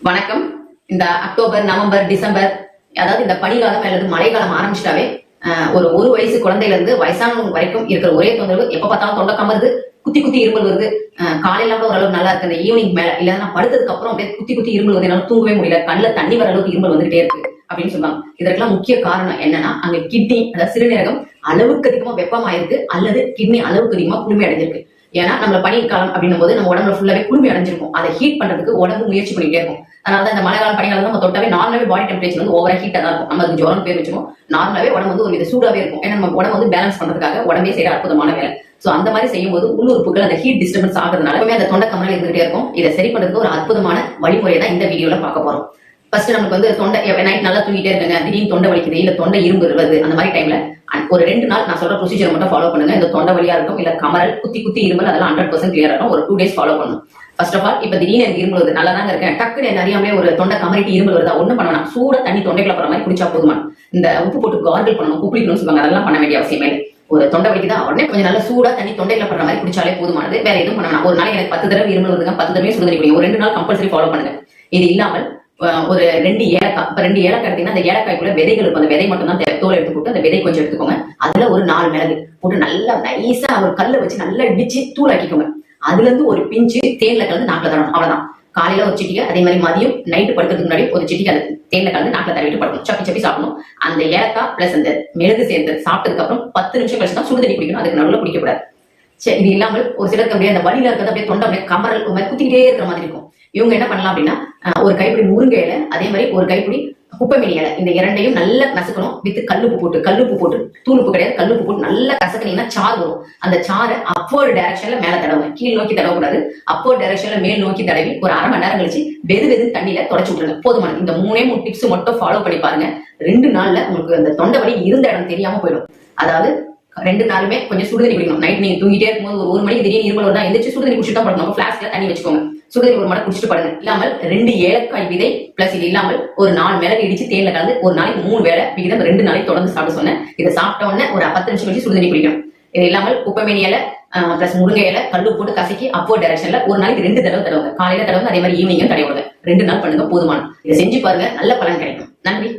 வணக்கம். இந்த October November December அதாவது இந்த பனிக்காலம் அல்லது மழைக்காலம் ஆரம்பிச்சிட்டாவே ஆஹ், ஒரு ஒரு வயசு குழந்தையில இருந்து வயசானவங்க வரைக்கும் இருக்கிற ஒரே தொந்தரவு எப்ப பார்த்தாலும் தொண்டை கமருது குத்தி குத்தி இருமல் வருது. காலையில கூட ஓரளவு நல்லா இருக்கு. இந்த ஈவினிங் மேல இல்ல நான் படுத்ததுக்கு அப்புறம் அப்படியே குத்தி குத்தி இருமல் வந்து என்னால தூங்கவே முடியல. கண்ணுல தண்ணி வர அளவுக்கு இருமல் வந்துட்டே இருக்கு அப்படின்னு சொல்லுவாங்க. இதற்கெல்லாம் முக்கிய காரணம் என்னன்னா அங்க கிட்னி அதாவது சிறுநீரகம் அளவுக்கு அதிகமா வெப்பமாயிருக்கு அல்லது கிட்னி அளவுக்கு அதிகமா குளுமை அடைஞ்சிருக்கு ஏன்னா நம்ம பனிக்காலம் அப்படின்னும் போது நம்ம உடம்புல ஃபுல்லாவே குளுமை அடைஞ்சிருக்கும். அதை ஹீட் பண்றதுக்கு உடம்பு முயற்சி பண்ணிட்டே இருக்கும். அதனால தான் இந்த மழை காலம் பனிக்காலம் நம்ம தொட்டாவே நார்மலாவே பாடி டெம்பரேச்சர் வந்து ஓவரா ஹீட்டா தான் இருக்கும். நம்ம அதுக்கு ஜோரம் பேர் வச்சிருக்கும் நார்மலாவே உடம்பு வந்து ஒரு வித சூடாவே இருக்கும். ஏன்னா நம்ம உடம்பு வந்து பேலன்ஸ் பண்றதுக்காக உடம்பே செய்யற அற்புதமான வேலை. சோ அந்த மாதிரி செய்யும்போது உள்ளுறுப்புகள் அந்த ஹீட் டிஸ்டர்பன்ஸ் ஆகுறதுனால அந்த தொண்டை கமலம் இருந்துகிட்டே இருக்கும். இதை சரி பண்றதுக்கு ஒரு அற்புதமான வழிமுறையை தான் இந்த வீடியோல பார்க்க போறோம். ஃபர்ஸ்ட் நமக்கு வந்து தொண்டை நைட் நல்லா தூங்கிட்டே இருக்காங்க. திடீர்னு தொண்டை வலிக்குது இல்ல தொண்டை இரும்பு வருது அந்த மாதிரி டைம்ல ஒரு ரெண்டு நாள் நான் சொல்ற ப்ரொசீஜர் மட்டும் ஃபாலோ பண்ணுங்க. இந்த தொண்டை வழியா இருக்கும் இல்ல கமரல் குத்தி குத்தி இருமல் அதெல்லாம் ஹண்ட்ரட் பர்சன்ட் கிளியர் ஆகும் ஒரு டூ டேஸ் ஃபாலோ பண்ணணும். ஃபர்ஸ்ட் ஆஃப் ஆல் இப்ப திடீர்னு எனக்கு இருமல் வருது நல்லா தாங்க இருக்கேன். டக்குனு எனக்கு அறியாமலே ஒரு தொண்டை கமரிட்டு இருமல் வருதா? ஒன்றும் பண்ண வேணாம். சூட தண்ணி தொண்டைக்குள்ள போற மாதிரி குடிச்சா போதுமா? இந்த உப்பு போட்டு கார்கிள் பண்ணணும் குப்பிக்கணும்னு சொல்லுவாங்க. அதெல்லாம் பண்ண வேண்டிய அவசியமே இல்லை. ஒரு தொண்டை வலிக்குதா? உடனே கொஞ்சம் நல்லா சூடா தண்ணி தொண்டையில பண்ற மாதிரி குடிச்சாலே போதுமானது. வேற எதுவும் பண்ண வேணாம். ஒரு நாளைக்கு எனக்கு பத்து தடவை இருமல் வருதுங்க பத்து தடவை சுடுதண்ணி குடிங்க. ஒரு ரெண்டு நாள் கம்பல்சரி ஃபாலோ பண்ணுங்க. இது இல்லாமல் ஒரு ரெண்டு ஏலக்காய் இப்ப ரெண்டு ஏலக்காய் எடுத்தீங்கன்னா அந்த ஏலக்காய்க்குள்ள விதைகள் இருக்கும். அந்த விதை மட்டும் தான் தோல் தோலை எடுத்து போட்டு அந்த விதை கொஞ்சம் எடுத்துக்கோங்க. அதுல ஒரு நாலு மிளகு போட்டு நல்லா நைஸா ஒரு கல்லை வச்சு நல்லா இடிச்சு தூளாக்கிக்கோங்க. அதுல இருந்து ஒரு பிஞ்சு தேன்ல கலந்து நாக்கில் தரணும் அவ்வளவுதான். காலையில ஒரு சிட்டிகை அதே மாதிரி மதியம் நைட்டு படுக்கிறதுக்கு முன்னாடி ஒரு சிட்டிகை அது. தேன்ல கலந்து நாக்கில் தடவிட்டு படுக்கணும். சப்பி சப்பி சாப்பிடணும். அந்த ஏலக்காய் பிளஸ் அந்த மெழுகு சேர்ந்து சாப்பிட்டதுக்கு அப்புறம் பத்து நிமிஷம் கழிச்சு தான் சுடுதண்ணி குடிக்கணும். அதுக்கு நடுவில் குடிக்கக்கூடாது. சரி இது இல்லாமல் ஒரு சிலருக்கு அப்படியே அந்த வலியில இருக்கிறது அப்படியே தொண்டை அப்படியே கமரல் மாதிரி குத்திக்கிட்டே இருக்கிற மாதிரி இருக்கும். இவங்க என்ன பண்ணலாம் அப்படின்னா ஒரு கைப்பிடி முருங்கை இலை அதே மாதிரி ஒரு கைப்பிடி குப்பைமேனி இலை. இந்த இரண்டையும் நல்லா நசுக்கணும் வித்து கல்லுப்பு போட்டு கல்லுப்பு போட்டு தூளுப்பு கிடையாது கல்லுப்பு போட்டு நல்லா கசக்கினீங்கன்னா சாறு வரும். அந்த சாறை அப்போர்டு டைரக்ஷன்ல மேல தடவுங்க கீழ் நோக்கி தடவக்கூடாது. அப்போர்டு டைரக்ஷன்ல மேல் நோக்கி தடவி ஒரு அரை மணி நேரம் கழிச்சு வெது வெது தண்ணியில தொடச்சு விட்டுருங்க. போதுமானது இந்த மூணே மூணு டிப்ஸ் மட்டும் ஃபாலோ பண்ணி பாருங்க. ரெண்டு நாள்ல உங்களுக்கு அந்த தொண்டை வலி இருந்த இடம் தெரியாம போயிடும். அதாவது ரெண்டு நாளுமே கொஞ்சம் சுடுதண்ணி குடிக்கணும். நைட் நீங்க தூங்கிட்டே இருக்கும்போது ஒரு ஒரு மணிக்கு திடீர்னு இருமல் தான் எந்திரிச்சு சுடுதண்ணி குடிச்சிட்டு தான் ஃபிளாஸ்க்ல தண்ணி வச்சுக்கோங்க. சுடுதண்ணி ஒரு மணி குடிச்சிட்டு படுங்க. இல்லாமல் ரெண்டு ஏலக்காய் விதை பிளஸ் இது இல்லாமல் ஒரு நாலு மிளகு இடிச்சு தேன்ல கலந்து ஒரு நாளைக்கு மூணு வேலை விகிதம் ரெண்டு நாளைக்கு தொடர்ந்து சாப்பிட சொன்னேன். இதை சாப்பிட்ட உடனே ஒரு பத்து நிமிஷம் கழிச்சு சுடுதண்ணி குடிக்கணும். இது இல்லாமல் குப்பைமேனி இலை பிளஸ் முருங்கை இலை கல்லு போட்டு கசக்கி அப்போ டைரக்ஷன்ல ஒரு நாளைக்கு ரெண்டு தடவை தடவை காலையில தடவை அதே மாதிரி ஈவினிங்கும் தடவை ரெண்டு நாள் பண்ணுங்க போதுமான. இதை செஞ்சு பாருங்க நல்ல பலன் கிடைக்கும். நன்றி.